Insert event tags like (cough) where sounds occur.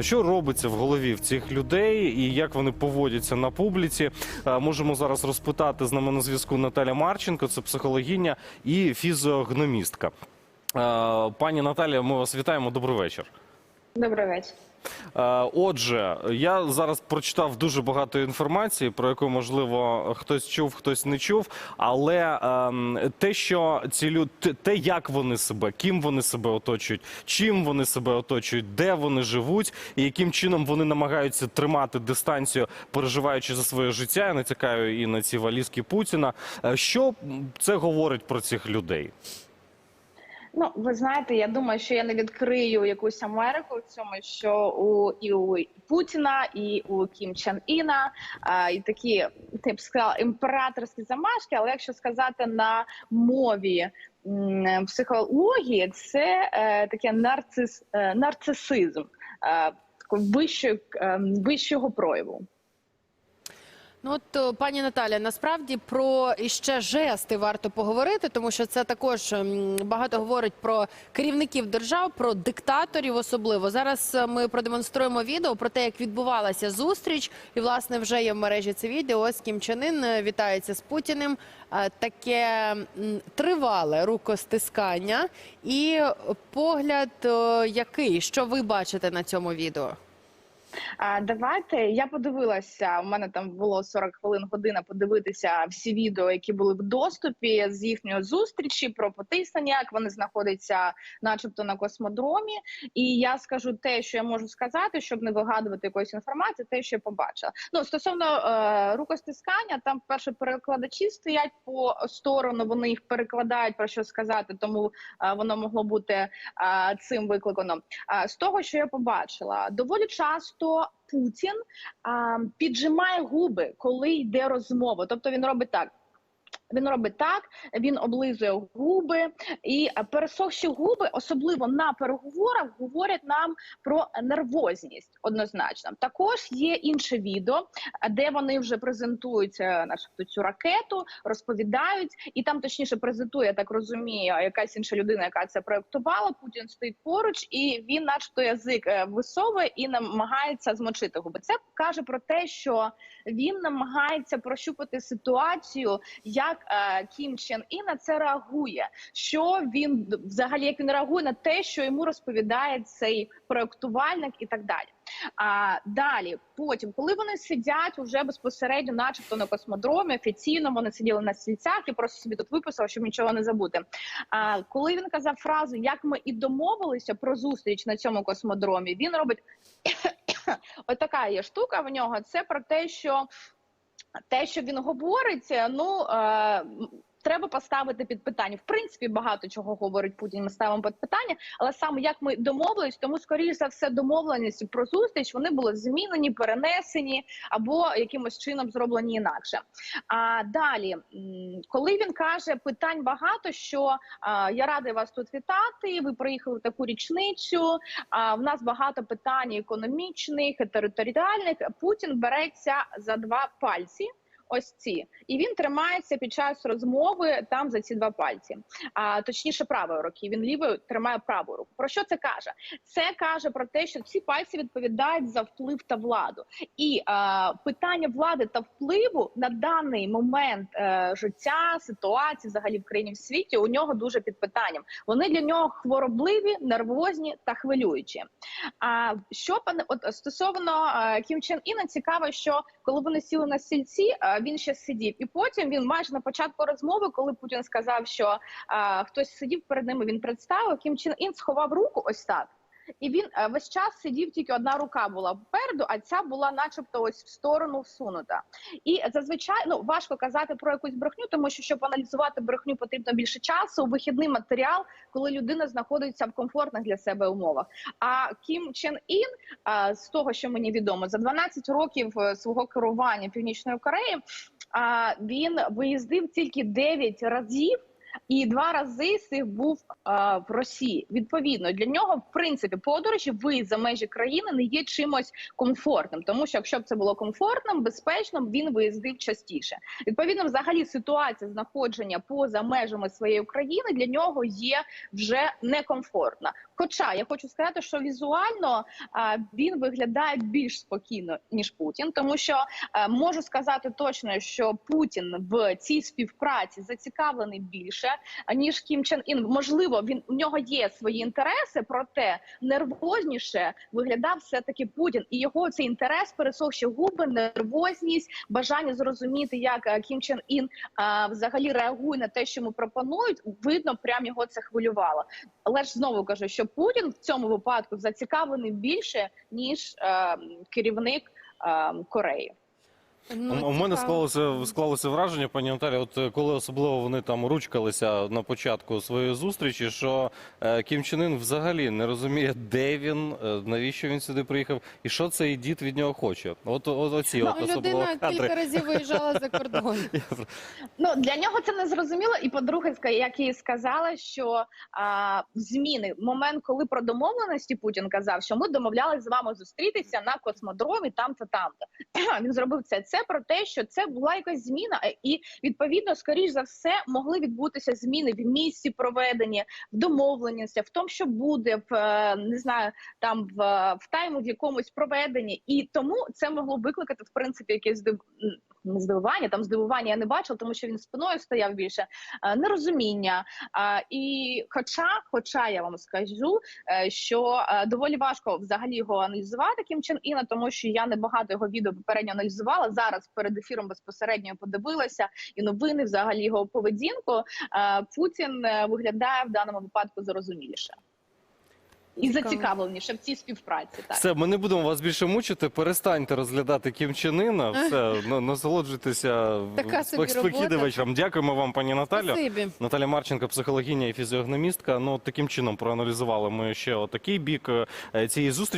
Що робиться в голові в цих людей і як вони поводяться на публіці? Е, Можемо зараз розпитати з нами на зв'язку Наталя Марченко, це психологиня і фізіогномістка. Е, Пані Наталія, ми вас вітаємо. Добрий вечір. Добрий вечір. Е, Отже, я зараз прочитав дуже багато інформації, про яку можливо хтось чув, хтось не чув. Але ем, те, що ці люди, те, як вони себе, ким вони себе оточують, чим вони себе оточують, де вони живуть, і яким чином вони намагаються тримати дистанцію, переживаючи за своє життя. Я натякаю і на ці валізки Путіна. Е, Що це говорить про цих людей? Ну, ви знаєте, я думаю, що я не відкрию якусь Америку в цьому, що у і у Путіна, і у Кім Чен Іна а, і такі я б сказала, імператорські замашки. Але якщо сказати на мові психології, це е, таке нарцис, е, нарцисизм е, вищого, е, вищого прояву. Ну от пані Наталя, насправді про іще жести варто поговорити, тому що це також ем, багато говорить про керівників держав, про диктаторів особливо. Зараз е, ми продемонструємо відео про те, як відбувалася зустріч, і власне вже є в мережі це відео. Ось Кім Чен Ін е, вітається з Путіним. Е, Таке тривале рукостискання і погляд, який що ви бачите на цьому відео. Давайте я подивилася. У мене там було 40 хвилин година подивитися всі відео, які були в доступі з їхньої зустрічі про потиснення, як вони знаходяться, начебто, на космодромі. І я скажу те, що я можу сказати, щоб не вигадувати якоїсь інформації, те, що я побачила. Ну стосовно е, рукостискання, там перше перекладачі стоять по сторону. Вони їх перекладають про що сказати, тому е, воно могло бути е, цим викликано. А, З того, що я побачила, доволі часто Путін а, піджимає губи, коли йде розмова. Тобто він робить так. Він робить так, він облизує губи, і пересохші губи, особливо на переговорах, говорять нам про нервозність однозначно. Також є інше відео, де вони вже презентують начебто цю ракету, розповідають, і там точніше презентує, я так розумію, якась інша людина, яка це проектувала. Путін стоїть поруч, і він, начебто, язик е, висовує і намагається змочити губи. Це каже про те, що він намагається прощупати ситуацію, як Кім Чен І на це реагує. Що він взагалі як він реагує на те, що йому розповідає цей проектувальник, і так далі. А далі, потім, коли вони сидять уже безпосередньо, начебто на космодромі, офіційно вони сиділи на стільцях і просто собі тут виписав, щоб нічого не забути. А коли він казав фразу, як ми і домовилися про зустріч на цьому космодромі, він робить (coughs) отака є штука в нього. Це про те, що те, що він говорить, ну. Треба поставити під питання. В принципі, багато чого говорить Путін. Ми ставимо під питання, але саме як ми домовились, тому скоріш за все домовленості про зустріч вони були змінені, перенесені або якимось чином зроблені інакше. А далі, коли він каже питань багато, що я радий вас тут вітати. Ви приїхали в таку річницю. А в нас багато питань економічних, територіальних. Путін береться за два пальці. Ось ці, і він тримається під час розмови там за ці два пальці, а точніше правою руки. Він лівою тримає праву руку. Про що це каже? Це каже про те, що ці пальці відповідають за вплив та владу, і е, питання влади та впливу на даний момент е, життя, ситуації, взагалі в країні в світі, у нього дуже під питанням. Вони для нього хворобливі, нервозні та хвилюючі. А що пане от стосовно е, Кім Чен Іна, цікаво, що коли вони сіли на стільці, е, він ще сидів, і потім він майже на початку розмови, коли Путін сказав, що хтось сидів перед ними, він представив Кім Чен Ін сховав руку ось так. І він е, весь час сидів, тільки одна рука була попереду, а ця була, начебто, ось в сторону всунута. І зазвичай ну важко казати про якусь брехню, тому що щоб аналізувати брехню, потрібно більше часу. Вихідний матеріал, коли людина знаходиться в комфортних для себе умовах. А Кім Чен Ін, е, з того, що мені відомо, за 12 років е, свого керування Північної Кореї, він виїздив тільки 9 разів і два рази з цих був а, в Росії. Відповідно, для нього в принципі подорожі виїзд за межі країни не є чимось комфортним, тому що якщо б це було комфортним, безпечним, він виїздив частіше. Відповідно, взагалі ситуація знаходження поза межами своєї країни для нього є вже некомфортна. Хоча я хочу сказати, що візуально а, він виглядає більш спокійно ніж Путін, тому що е, можу сказати точно, що Путін в цій співпраці зацікавлений більше ніж Кім Чен Ін. Можливо, він у нього є свої інтереси, проте нервозніше виглядав все таки Путін, і його цей інтерес, пересохші губи, нервозність, бажання зрозуміти, як е, Кім Чен Ін а, взагалі реагує на те, що йому пропонують. Видно, прям його це хвилювало. Але ж знову кажу, що Путін в цьому випадку зацікавлений більше ніж е, керівник е, Кореї. Ну, У- мене цікаво. склалося склалося враження, пані Наталі, от е, коли особливо вони там ручкалися на початку своєї зустрічі, що е, Кім Чен Ін взагалі не розуміє, де він, е, навіщо він сюди приїхав, і що цей дід від нього хоче. От, от оці от Ну, особливо людина кадри. кілька разів виїжджала за (laughs) кордон. Ну для нього це не зрозуміло. І по-друге, як і сказала, що а, зміни момент, коли про домовленості Путін казав, що ми домовлялися з вами зустрітися на космодромі, там то там то (clears throat) він зробив це. Це про те, що це була якась зміна, е, і відповідно, скоріш за все, могли відбутися зміни в місці проведення, в домовленостях, в тому, що буде в е, не знаю, там в, в тайму в якомусь проведенні, і тому це могло викликати в принципі якесь не здивування. Там здивування я не бачила, тому що він спиною стояв більше е, нерозуміння. І хоча, хоча я вам скажу, е, що е, доволі важко взагалі його аналізувати Кім Чен Іна, тому що я не багато його відео попередньо аналізувала. Зараз перед ефіром безпосередньо подивилася і новини, взагалі його поведінку. Е, Путін е, виглядає в даному випадку зрозуміліше. І зацікавленіше в цій співпраці. Так. Все, ми не будемо вас більше мучити. Перестаньте розглядати Кім Чен. Все, (laughs) на- насолоджуйтеся Така собі спокійним робота. вечором. Дякуємо вам, пані Наталю. Спасибі. Наталя Марченко, психологиня і фізіогномістка. Ну таким чином проаналізували ми ще отакий бік е, цієї зустрічі.